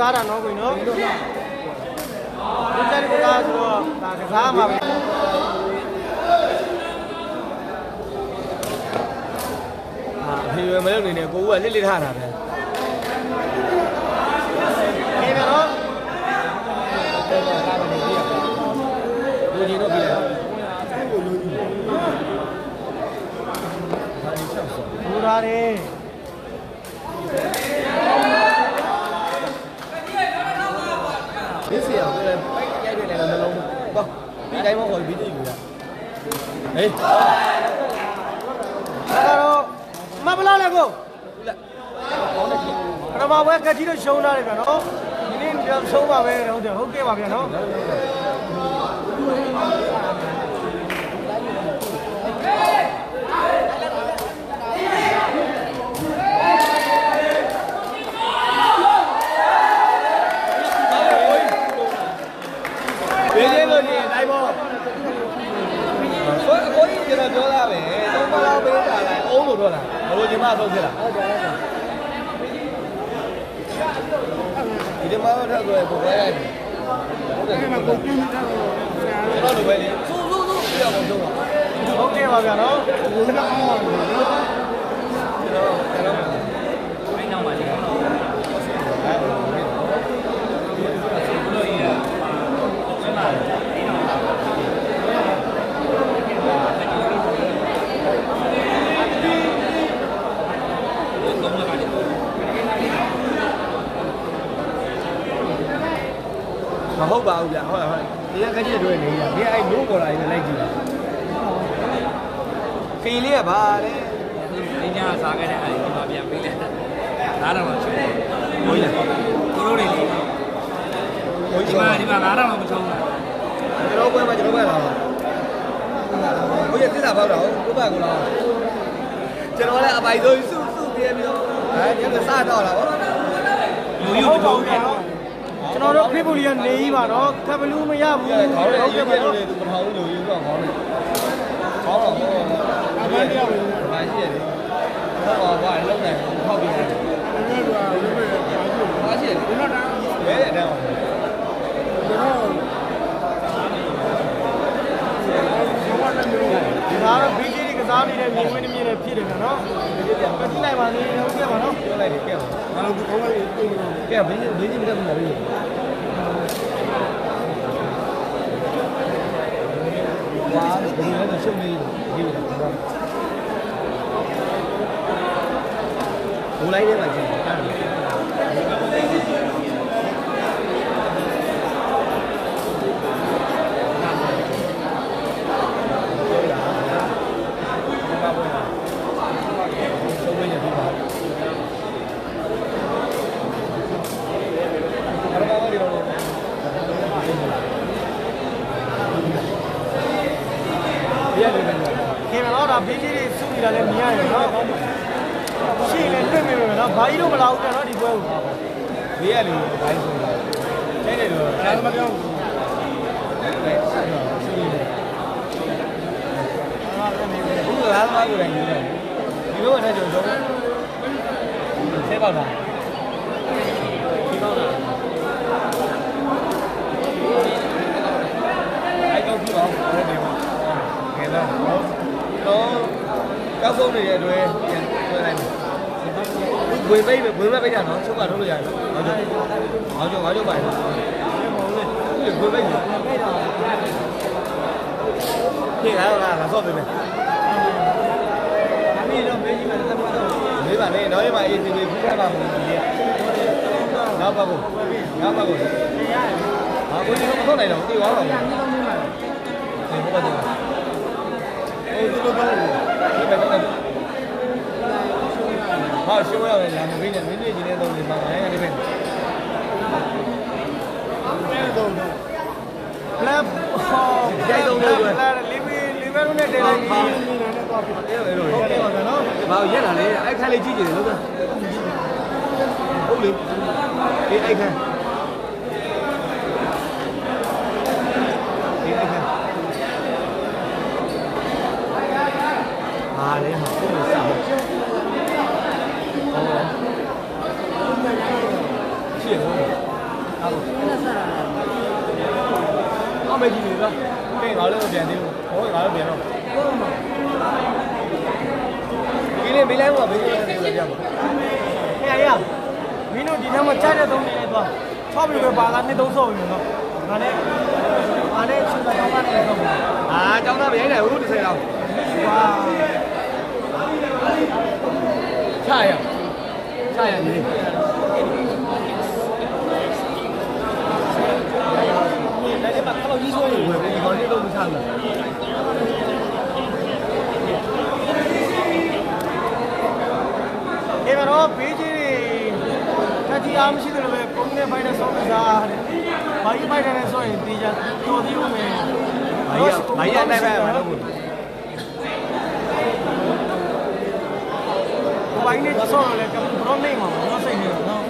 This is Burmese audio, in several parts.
စားတာနော်ကိုကြီးနော်သူတို့ကြိုက်လို့ကစားဆိုတော့ဒါကစားမှာပဲဟာဖေရွယ်မလုပ်နေနဲ့ကိုဦးကလစ်လစ်ထားတာပဲခေဗျာနော်လူကြီးတော့ပြီလားဘူရာတယ် ဒီစီအောင်လည်းပိုက်ရိုက်တယ်လည်းနှ လုံးပေါ့ဒီတိုင်းမဟုတ်ဘူးပြီးကြည့်ဘူးလားဟေးဒါကတော့မပလားလေကိုဟုတ်လားပထမပွဲကတိတော့ရှုံးထားတယ်ဗျာနော်ဒီနေ့တော့ရှုံးပါပဲဟုတ်တယ်ဟုတ်ကဲ့ပါဗျာနော် ဘေးလေးလို့နေတိုင်းပေါ့ဆိုအကိုကြီးကျွန်တော်ပြောတာပဲ သုံးပါးလောက်ပေးတာလိုက်အုံးလို့ပြောတာဘလို့ညီမဆုံးဖြစ်လားဟုတ်တယ်ဒီတမတော့ထပ်ဆိုရပုံပဲရိုက်ဟုတ်တယ်ကျွန်တော်တို့ပဲလေစူးစူးစူးပြောအောင်တော့ဟုတ်ကဲ့ပါဗျာနော်ကျွန်တော်ကျွန် ဟုတ်ပါဘူးဗျဟုတ်ဟုတ်ဒီကကြည့်တွေ့နေရဒီအဲ့နိုးပေါ်လာရင်လိုက်ကြည့်ပါခီလေးကဘာလဲ။အင်းညာစားခဲ့တဲ့အဲ့ဒီမှာပြန်ပေးလိုက်။နားတော့မချုံဘူးဘိုးလား။သူတို့တွေလေဘိုးဒီကြီးမှာမှာဒီမှာနားတော့မချုံဘူးကျွန်တော်ပွဲမှာကျွန်တော်ပဲလာပါဘိုးရတိလာပေါက်တော့ကိုပါကောလားကျွန်တော်လည်းအပိုင်ဆုံးစုစုပြပြီးတော့အဲဒီကစားတော့လာဗော။လူယူမထုံးဘူးနော် ကျွန်တော်တို့ဖေးပူလီကနေကြီးပါနော်ကပ်ဘလူးမရဘူးခေါင်းလည်းဟုတ်ရွေးကဲ့ပြပါလို့နော်လေသူမထောင်ဘူးလို့ယူတော့ခေါင်းလည်းခေါင်းတော့ဟောအမှန်တရားပဲဘာရှိရလဲဟောဘာလုံးနေထောက်ပြတယ်ဘာရှိရလဲဘယ်နဲ့တောင်းဒီကားတော့ BG ကစားနေတဲ့မြင်ကွင်းတစ်မြင်နဲ့ဖြစ်တယ်ဗျာနော်ကတိလိုက်ပါနေဟုတ်ကဲ့ပါနော်ပြောလိုက်တယ်ကဲပါငါတို့ကောင်းလိုက်ကဲဘင်းဘင်းကြီးတက်မှာလေဝါဘယ်လိုလဲ ရှုပ်နေဒီလိုတော့ဘူလိုက်တယ်မှာကျန်ဆုံးမရပြီပါဘာမှမလုပ်တော့ပြရတယ်ဗျာ ခင်ဗျာနော်ဒါ BG တွေစုနေတာလည်းမြင်ရတယ်နော်ရှိရင်လည်းတွေ့မိမယ်နော်ဘာကြီးတော့မလာဘူးဗျာနော်ဒီပွဲကိုဘေးရလူဘိုင်းဆိုတာတဲ့တယ်လို့အဲ့ဒါမပြောဘူးအဲ့ဆက်တော့ရှိနေတယ်ဘူးလားမကိုလည်းနေတယ်ဒီလိုနဲ့ကျွန်တော်ဆဲပေါက်တာဒီပေါက်တာအဲ့တော့ပြီးပါဦးအဲ့ဒီမှာကဲတော့ တော့ကောက်ဆုံးနေတဲ့အတွက်ပြန်ဆွဲလိုက်မယ်ဝင်ပိတ်ဝင်မဲ့ပိတ်တာနော်ချုပ်ကထုတ်လို့ရတယ်နော်ငါကြောငါကြောငါကြောပါနော်ဝင်ပိတ်နေလာလာလာဆော့ပေးမယ်အမေတော့မေးကြည့်မ ယ်တက်မှတော့မေးပါနဲ့တော့ရပါအေးစီလေးဖူးထားပါမယ်ဒီကနောက်ပါဘူးနောက်ပါဘူးဟာကိုကြီးတော့မထုတ်နိုင်တော့တေးသွားတော့ဘူးဒီဘက်ကတော့အေးဒီလိုတော့ဒီဘက်ကတော့ဟာရှင်းရအောင်လာမင်းနဲ့မင်းနဲ့ဒီနေ့တော့ဒီမှာငါရနေပဲလမ်းဟောလီဗီလီဗီလုံးနဲ့တင်လိုက်ပြီးနေနဲ့တော့ဖြစ်တယ်အဲ့လိုဟုတ်ကဲ့ပါဗျာနော်ဘာရက်လာလဲအဲ့ခါလေးကြည့်ကြတယ်လို့ကဟုတ်လေဒီအဲ့ခါဒီအဲ့ခါဟာလေဟာကိုယ်စားဟုတ်ရှင်းဟုတ်အ မေကြီးလေကဲငါလည်းပြန်သေးလို့ဟောငါလည်းပြန်တော့ဒီနေ့မေးလိုက်မှာမေးလိုက်တယ်လို့ပြောပါဟဲ့ရမင်းတို့ဒီနေ့မှကြားတဲ့သုံးနေလိုက်သွား6ပြီပဲပါလာနှစ်သုံးဆော့ပြီနော်ငါနဲ့ငါနဲ့ချင်းတော့ပါနေတော့ပါအာကျောင်းသားမရိုက်နိုင်ဘူး30လောက်ဝါချရချရနေ လက်ထဲမှာခလောက်ကြီးဆိုရင်ဝယ်ပြီးဒီကောင်လေးတော့မချဘူးဒီကတော့ဘေးကြီးတွေတက်ကြီးအားမရှိတယ်လို့ပဲပုံနဲ့ပိုင်းနဲ့ဆောင်းစားတယ်ဘာကြီးပိုင်းနဲ့ဆိုရင်တေးကြတော်သေးဦးမယ်ဘာကြီးဘာကြီးအနိုင်ပဲမလုပ်ဘူးဘိုင်းနဲ့ဆောင်းလည်းကဘရောနေမှာမစိတ်နေတော့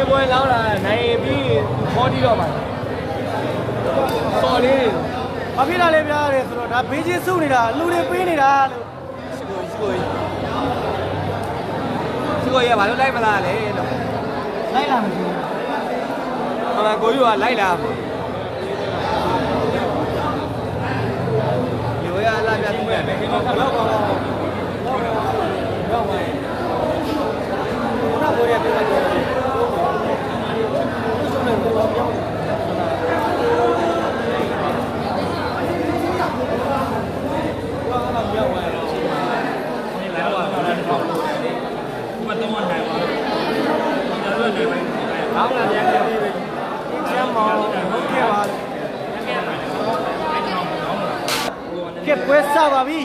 ရှင်းပွဲလောင်းလာနိုင်ပြီးခေါ်တီးတော့ပါစော်လေးဘာဖြစ်လာလဲဗျာတဲ့ဆိုတော့ဒါဘေးကြီးစုနေတာလူတွေပေးနေတာလို့ရှိကိုရှိကိုရှိကိုရဘာလို့လိုက်မလားလဲလို့လိုက်လာမရှိဘူးဟိုကိုယူကလိုက်လာလူရလာပြသူ့ရဲ့ဘယ်လိုတော့တော့တော့တော့ပါရဲ့ဘုရားကိုရပြလိုက်တယ် ကျမ်းမောဟုတ်ကဲ့ပါကဲပွဲစပါပြီ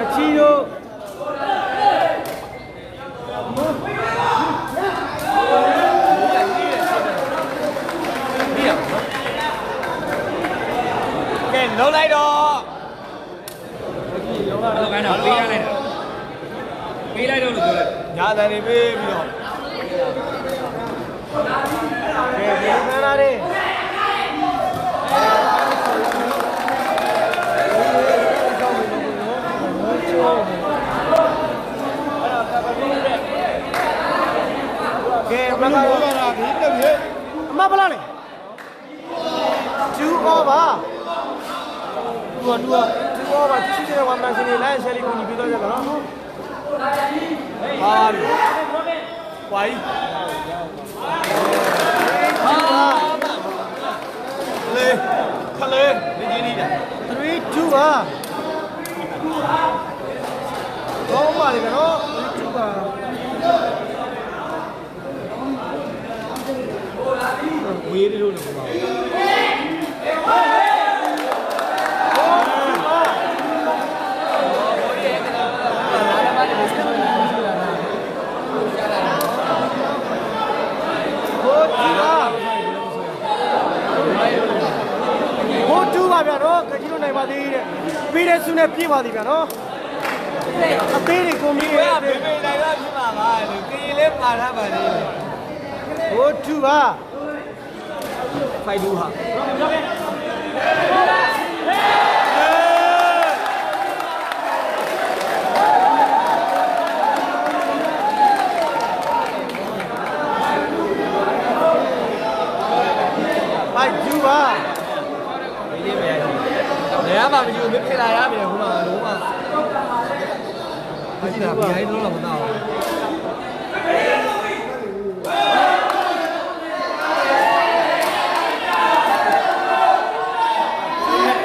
အချီတို့ ကဲ လုံးလိုက်တော့ဘယ်လိုကောင်းတော့ပေးလိုက်တာပေးလိုက်တော့လို့ပြောတယ်ညာတန်နေပေးပြီးတော့ကဲဒီမနာလေးကဲဘယ်ကတော့လာပြီတက်ပြီအမဘလားလေ2 over တူတူ2 over ချစ်တဲ့ဝမ်းမစင်းလေးလိုက်ဆယ်လေးကိုညီပြီးတော့ကြတော့နော်ဟာပြီဝိုင်းဟာလေခလေဒီကြီးနေတာ3 2ပါတော့ပါလေကတော့3ပါဝေးလို့လို့ပြောပါ ဟိုတူပါဟိုတူပါဗျာနော်ကကြီးတို့နိုင်ပါသေးတဲ့ပြီးတဲ့ ဆုနဲ့ပြည့်ပါသေးဗျာနော်အသေးတွေကိုမြည်ဘရယ်တဲ့ဘေဘေနိုင်ကဖြစ်မှာပါလေကရင်လေးပါထားပါလေဟိုတူပါဖိုက်တူဟာဘိုက်တူပါဒီလေးပဲရရှိဘယ်မှမယူမဖြစ်လာရပြီခုမှလုံးဝ မရှိတာဘယ်လိုလုံးတော့မတော့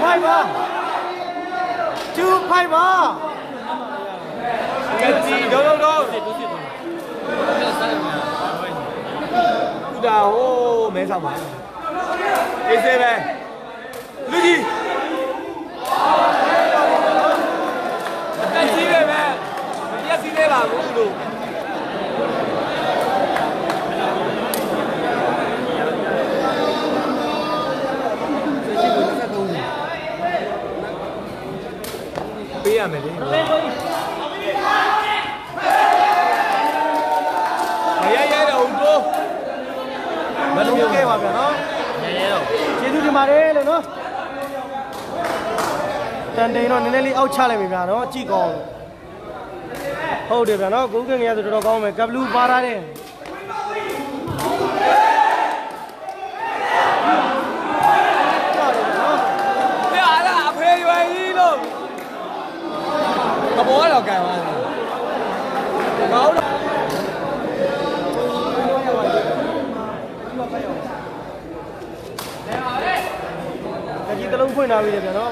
ဖိုက်ပါကျူဖိုက်ပါကတိတော့တော့တော့သူတာဟိုးမဲဆောင်ပါအေးစေးပဲလူကြီးတက်ကြီးပဲပဲပြက်စီးသေးပါ ဘူးလို့ပေးရမယ်လေမရရတော့ဦးတို့ဘယ်လိုကဲပါဗျာနော်ရဲရဲတော့ကျေးဇူးတင်ပါတယ်လို့နော်တန်တိန်တော့နည်းနည်းလေးအောက်ချလိုက်ပြီဗျာနော်ကြည့်ကောင်း ဟုတ်တယ်ဗျာနော်ကိုကငယ်ဆိုတော်တော်ကောင်းမယ်ကပ်ဘလူးပါထားတယ်ပြာလာအဖေရွယ်ကြီးလို့ကဘောကတော့ကန်သွားတယ်ကောင်းတော့တကြီးတစ်လုံးဖွင့်လာပြီလေဗျာနော်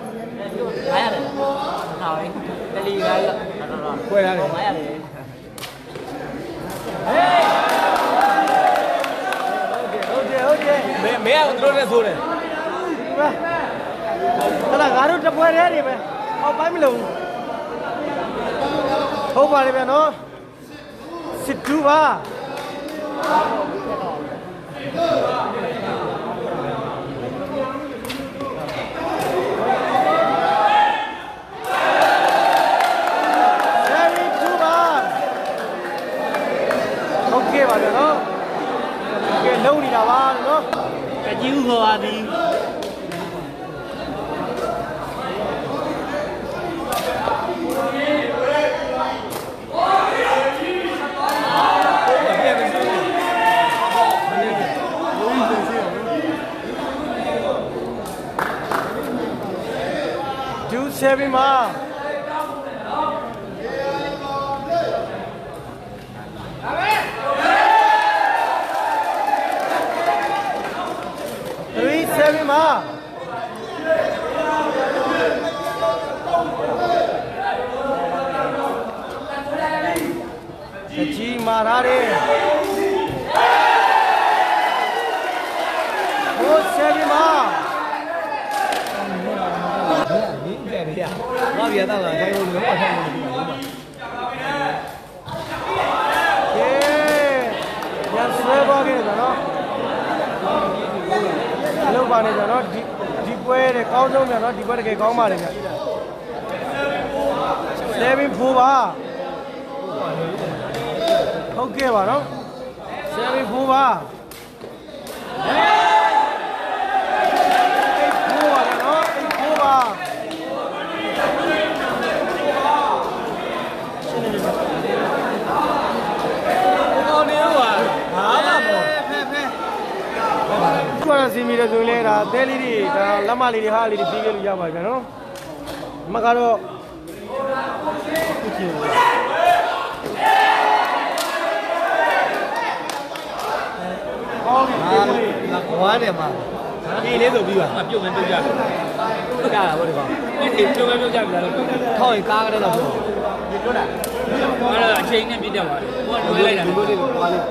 900ရတယ်။ဟာလေတလီရတော့တော့ခွဲရတယ်900ရတယ်။ဟေးဟုတ်တယ်ဟုတ်တယ်ဟုတ်တယ်မင်းမင်းကတို့နဲ့ဆိုတယ်ပဲဟလာငါတို့တပွဲတည်းနေပဲအောက်ပိုင်းမလို့ဟုတ်ပါလေဗျာနော်စစ်တူပါ ကဲလုံးနေတာပါနော်ကကြီးဦးခေါ်ပါသည် ပြန်ပြီးဆို ဒူဆယ်ဗီမှာ3 7မှာစကြီးမာ ထားတယ်ဟိုဆယ်ဗီမှာမင်းတဲ့ရငါပြရတာကခိုင်းလို့လည်းမထိုင်ဘူးဒီမှာကဲရန်ဆွဲသွားခဲ့တယ်နော်လောက်ပါနေကြနော်ဒီဒီပွဲတဲ့ကောင်းဆုံးပြန်နော်ဒီပွဲတကယ်ကောင်းပါလေဗျ7 4ပါ ဟုတ်ကဲ့ပါနော်7 4ပါ4ပါလေနော်4ပါရှင်းနေပြီကောင်းနေရောဟာဘာမှမဟုတ်ဖဲဖဲခုကတော့စီမီတယ်ဆိုရင်လည်းဒါသဲလေးတွေဒါလက်မလေးတွေဟာလေးတွေပြီးခဲ့လို့ရပါပြီဗျာနော်မကတော့ခုချင်ကောင်းပြီ ဟာဒီလေးလာကွာတယ်မှာဒီလေးဆိုပြီးပါပြုတ်မယ်ပြုတ်ကြပြီကြတာဗောဒီကောင်ဒီပြုတ်မယ်ပြုတ်ကြပြီလားလို့ပြောထောက်ရင်ကားကလေးတော့ပြောတာအဲ့ဒါအချိန်နဲ့ပြည့်တယ်ပါဟိုကလွယ်လိုက်တာဒီလိုလေးကွာလေး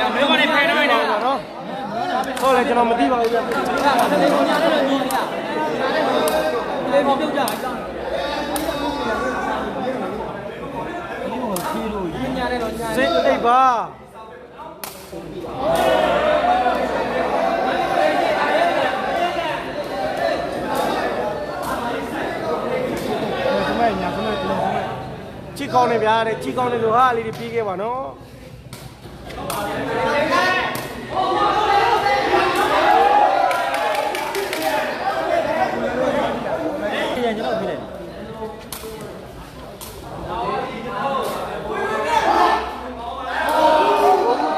ဒါမျိုးကနေဖယ်နိုင်တာ နော် ဟုတ်တယ်ကျွန်တော်မသိပါဘူးဗျ လေးပြုတ်ကြညာနဲ့တော့ညာ စိတ်အိပ်ပါချီကောင်းနေဗျာတဲ့ ချီကောင်းနေလို့ဟာလေးတွေပြီးခဲ့ပါနော် ကျွန်တော်ပြလိုက်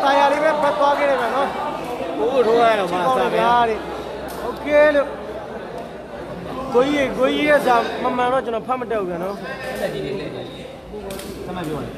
တာယာလေးပဲဖတ်သွားခဲ့တယ်ဗျာနော် ဘိုးထိုးရတော့ ချီ မှ ကောင်း စား နေ ဗျာ ဗျာတဲ့โอเคလို့ကိုကြီးကိုကြီးရဲ့စာမမှန်တော့ကျွန်တော်ဖတ်မတက်ဘူးဗျာနော် လက်ကြီးလေးလေးဆမပြောတယ်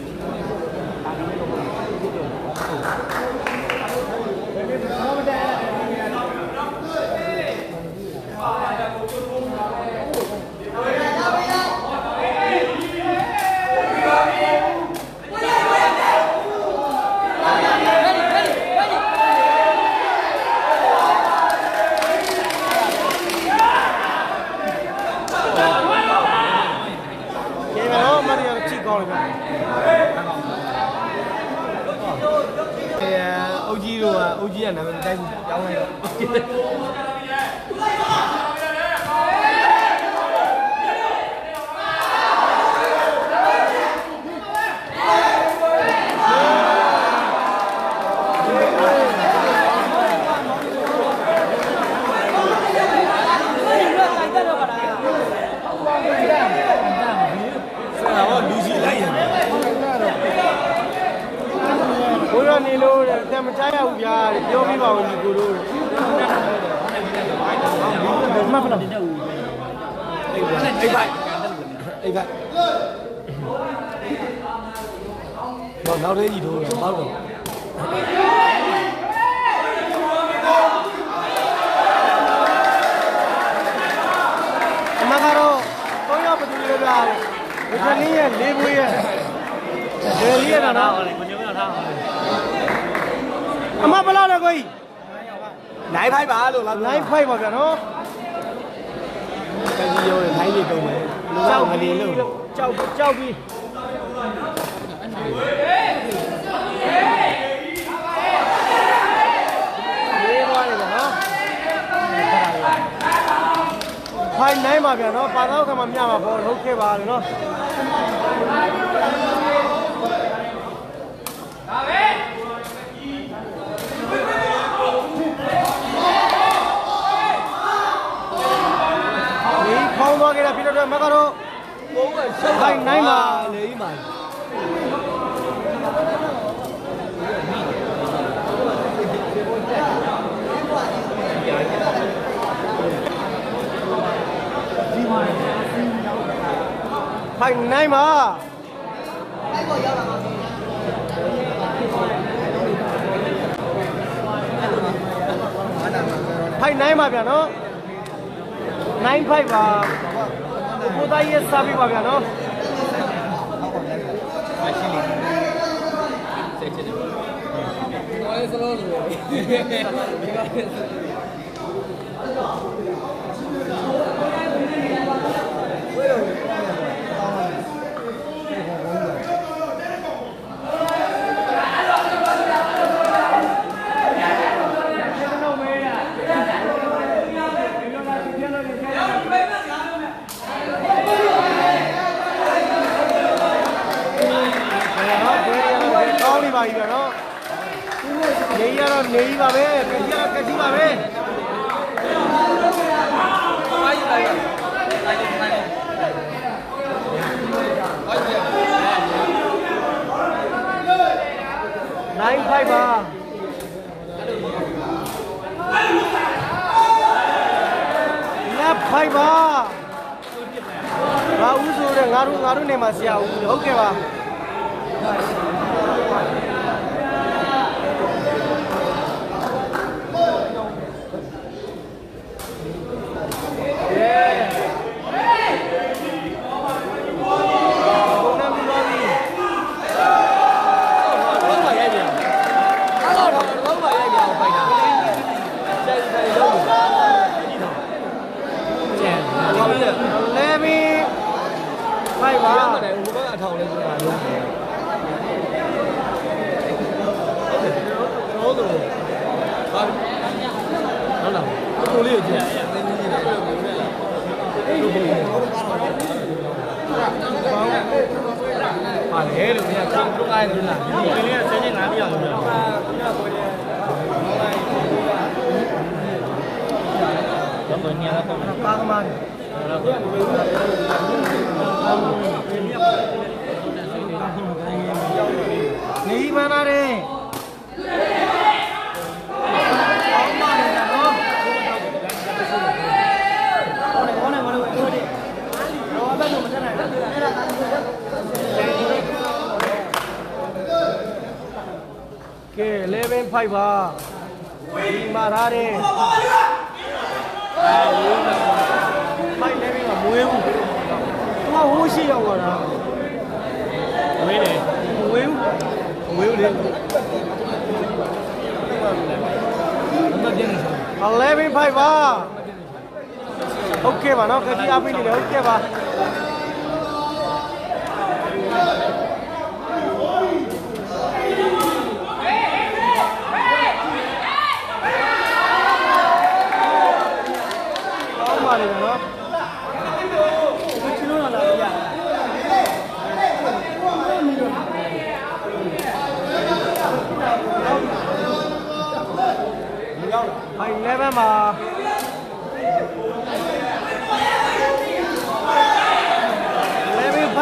ကျေဗျာနော်မတ်ရချီကောင်းနေဗျာ အဲအု တ်ကြီးတို့ကအုတ်ကြီးကနာမည်တိုက်ဘူးကြောင်းလိုက်တော့ ဆရာကလူကြီးလိုက်ရတယ် ဘိုးရနေလို့တဲ့တမချရဘူးဗျာတဲ့ပြောပြပါဦးညီကိုတို့တဲ့ မဖလာတဲ့ဦး အိတ်ပိုက်အိတ်ပိုက်တော့နောက်သေးကြီးထိုးတယ်ပေါ့တော့ အမကတော့၃ယောက်ပတူလေးဗျာတဲ့ဒီကနေ့ရဲ့လေးဘွေးရဲ့လေလေးရတာနော် ကိုညမထားအောင် အမဘလောက်လဲကိုကြီး နိုင်ဖိုက်ပါလို့လား နိုင်ဖိုက်ပါဗျာနော် တကြီးရောနိုင်လေးတုံးမယ်လူကငနေလို့ကြောက်ကြောက်ပြီးလေးသွားတယ်ဗျာနော်ဖိုင်နိုင်ပါဗျာနော်ပါတော့ကမှမြမှာပေါ့ဟုတ်ခဲ့ပါလေနော် ဖောင်းသွားခဲ့တာဖြစ်တဲ့အတွက်မကတော့ဘုံကရှုပ်တိုင်းနိုင်ပါလေကြီးမှာဖိုင်နိုင်ပါဖိုင်ကိုရောက်လာပါဖိုင်နိုင်ပါဗျာနော် 95ပါကိုသားရဲ့စားပြီးပါဗျာနော်မရှိလိမ့်မယ်ဆက်ချင်တယ်ဘာလဲစလုံးလို့ ပါပြီဗျာနော်နေရတော့နေကြီးပါပဲကတိရကတိပါပဲနိုင်ဖိုက်ပါလက်ဖိုက်ပါငါဦးဆိုတဲ့ငါတို့ငါတို့နေမှာဆရာဦးဟုတ်ကဲ့ပါဘုံနဲ့ပြီးသွားပြီ ဘုံကရိုက်ပြန်အဲ့တော့တော့ဘုံကရိုက်ပြန်ဖိုက်တာ ဖိုက်ပါ ဘာ မှလည်းဟိုဘက်အထောင်လေးဆိုတာလုံးတယ်ဟုတ်တယ်တော့တော့ဟာဟုတ်လားကိုလေးကိုကြည့်ရအောင်နည်းနည်းလေးအဲ့လိုပါလေလို့ မြတ်ကဘုရားရဲ့လားဒီကလေးကစနေ9ပြောင်းလို့တော့ညလာတော့ကာကမာနေမနာတယ်ကဲ11 5ပါဒီမှာထားတယ်မိုက်11ကမွေးဘူးသူကဟိုးရှိရောက်သွားတာဝေးတယ်မဝေးဘူးမ ဝေးဘူးလေ အမပြင်းနေတယ် 11 5ပါโอเคပါနော်ခကြီးအားပေးနေတယ်ဟုတ်ကဲ့ပါ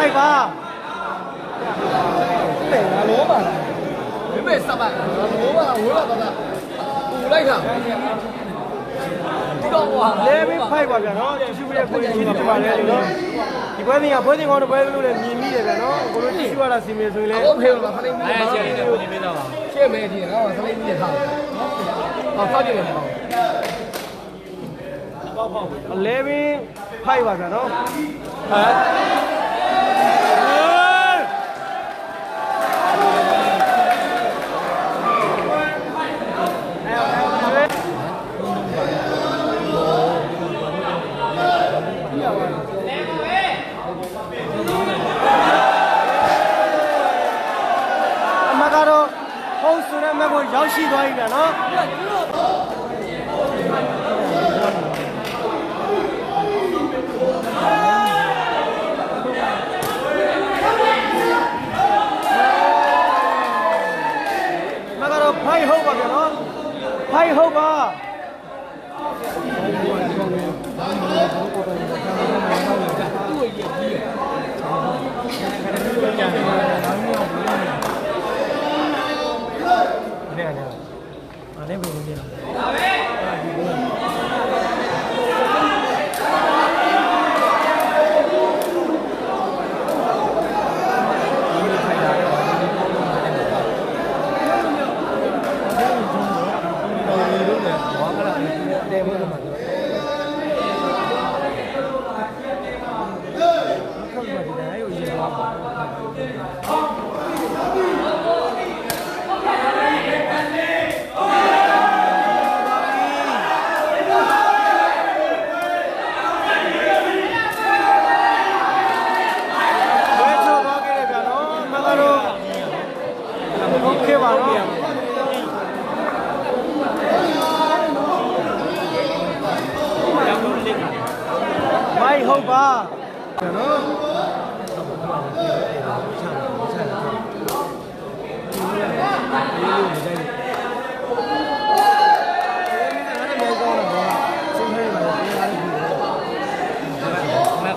11 5ပါတဲ့ငါလောပါလားမမေစပါငါလောပါလားဝေးပါတော့ပူလိုက်တာတော့ဟာ11 5ပါဗျာနော်တ िश ူရဲ့ကိုယ်ကြီးဒီမှာလဲနော်ဒီပွဲစဉ်ကပွဲစဉ်ကောင်းတဲ့ပွဲလို့လည်းမြင်မိတယ်ဗျာနော်ကိုလိုတ िश ူရတာစီမင်းဆိုရင်လည်းတော့ဖေးလို့ခလေးမီးအဲရှင်းနေတယ်ပြင်ပေးတော့ပါရှေ့မဲဒီငါကခလေးမီးရထားဟာဖောက်ကြည့်နေပါဦး11 5ပါဗျာနော်ဟမ် ရောက်ရှိသွားပြီဗျာနော်မကတော့ဖိုင်ဟုတ်ပါဗျာနော်ဖိုင်ဟုတ်ပါ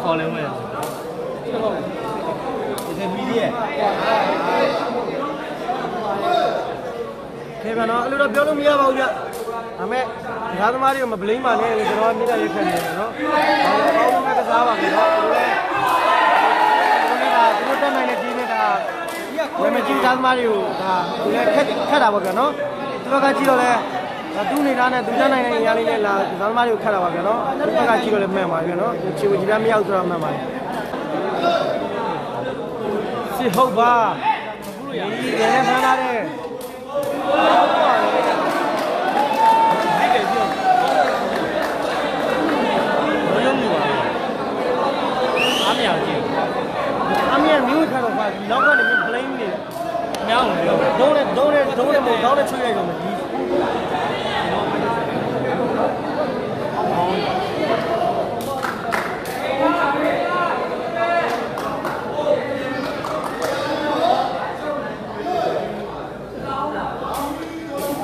ခေါ်လဲမဲ့ဒီမီဒီယာခေဗျာနော်အဲ့လိုတော့ပြောလို့မရပါဘူးဗျဒါမဲ့ဓာသမားတွေကိုမဘလိမ့်ပါနဲ့လို့ကျွန်တော်မြင်ရရက်ခက်နေတယ်နော်ဘာလို့ကောင်းမဲ့ကစားပါမယ်နော်ဒီလိုလဲဒီလိုကဒီလိုတက်နိုင်တဲ့ဒီနဲ့ဒါ ဝယ်မကြည့်ဓာသမားတွေကိုဒါဒီလဲခက်ခက်တာပေါ့ဗျာနော်ဒီဘက်ကကြည့်တော့လဲဒါသူ့နေသားနဲ့သူတက်နိုင်တဲ့အရာလေးနဲ့လာဓာသမားတွေကိုခက်တာပါဗျာနော်ဒီဘက်ကကြည့်တော့လဲမှန်ပါဗျာနော်ချီဝကြည့်ပြမရောက်ဆိုတော့မှန်ပါတယ်စစ်ဟုတ်ပါဒီလည်းဖမ်းလာတဲ့ဘယ် နဲ့မို့နောက်နဲ့ချွေးရိုက်တော့မကြီး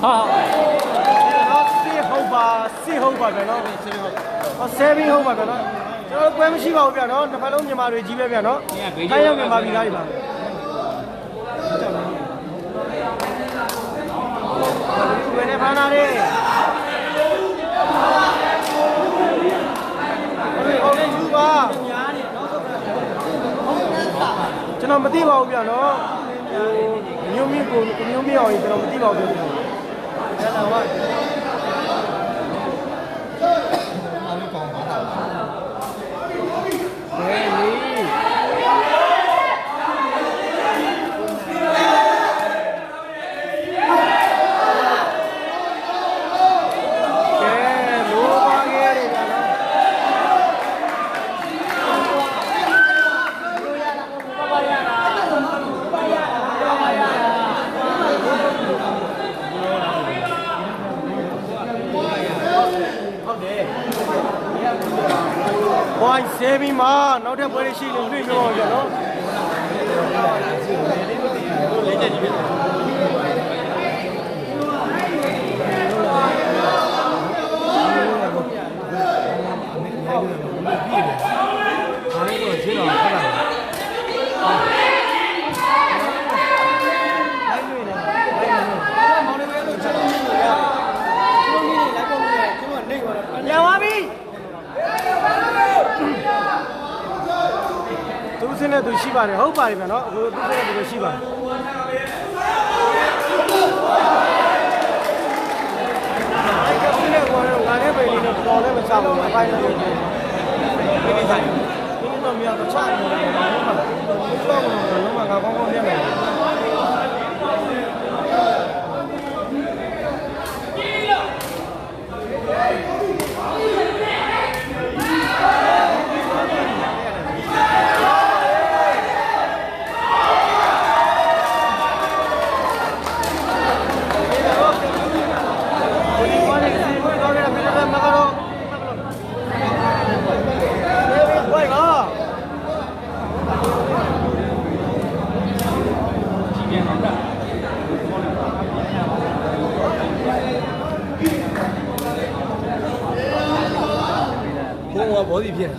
ဟာတော့စီဟုတ်ပါစီဟုတ်ပါကျွန်တော်စီဟုတ်ဟော7ဟုတ်ပါကျွန်တော်ကျွန်တော်ကွဲမရှိပါဘူးဗျာနော်တစ်ဖက်လုံးမြန်မာတွေကြီးပဲဗျာနော်ခိုင်းရမြန်မာပြည်သားတွေပါ ဘယ်နဲ့ဖမ်းလာတယ်ဟုတ်တယ်ယူပါကျွန်တော်မသိပါဘူးဗျာနော်ဟိုမျိုးမျိုးကိုမျိုးမျိုးအောင်ကျွန်တော်မသိပါဘူးဗျာအဲ့ဒါက အားလုံးကောင်းပါလား ဘယ်နည်းကဲလိုပါခဲ့တယ်ဗျာနော်ဟုတ်တယ်ဘိုင်းဆေးပြီးမှနောက်ထပ်ပွဲတွေရှိလို့တွေ့ပြောပါကြနော် လေးချက်ကြီးပဲ အားလုံးတော့ရှင်းတော့ခက်လာတယ် ပြန်သွားပြီ သူစင်းနဲ့သူရှိပါတယ်ဟုတ်ပါတယ်ဗျာနော်အခုသူစင်းနဲ့သူရှိပါတယ်အဲ့ကပြည့်နဲ့ကွာတော့ငါလည်းပဲလေးတော့တော်လည်းမချဘူးအပိုင်းလည်းပဲဒီကိစ္စဒီတော့မြောက်ချနေတယ်ဘာလို့မလဲဒီတော့ကတော့လုံးဝငါကောင်းကောင်းပြမယ် ဒီကွာနေစီကိုတော့လည်းမင်းလည်းမကတော့ဘယ်ကော ဘုံကဘောဒီဖြစ်နေ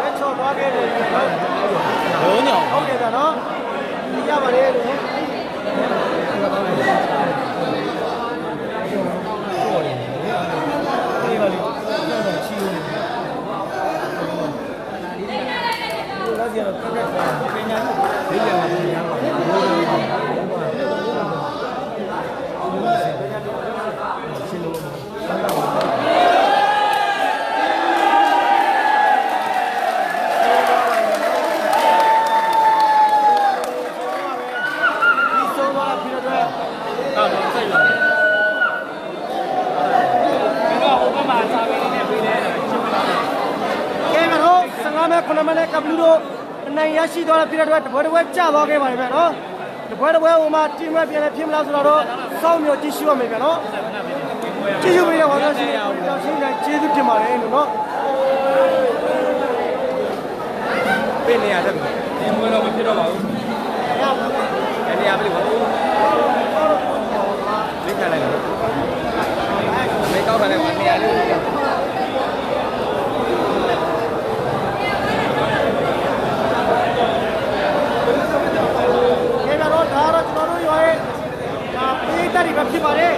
လက်ချော်သွားခဲ့တယ်နော် ဘုံညောင် ဟုတ်တယ်ဗျာနော်ရပါတယ်လို့ ဒီပါလေးတော့ချီလို့ လက်စီတော့တက်တက်သွားပညာ ဒီကြမှာဒီညာပါရှင်းလို့ ဒီဆုံးသွားတာပြီးတော့ အော်တော့စိတ်လာတယ်ဒီတော့ဟိုဘက်မှာစာပေလေးနဲ့ပေးတယ်ရှင်းမလား ကဲကတော့15မဲ9မဲနဲ့ ကပလူတို့အနိုင်ရရှိသွားတာပြီးတော့တပွဲတပွဲကျသွားခဲ့ပါတယ်ဗျာနော်တပွဲတပွဲဟိုမှာတီမပြန်လဲဖြစ်မလားဆိုတော့စောင့်မျိုးကြည့်ရှုရမယ်ဗျာနော်ကြည့်ရှုပြီးတော့ဟောတော့ရှိတယ်အောင်ရှင်းတိုင်းကျေးဇူးတင်ပါတယ်လို့နော်ပြင်နေရတယ်ဒီမွေးတော့မဖြစ်တော့ပါဘူးအနေရပြီဘောလိခါလိုက်တယ်မေကောက်ခါလိုက်နေရလေး တွေပဲဖြစ်ပါတယ်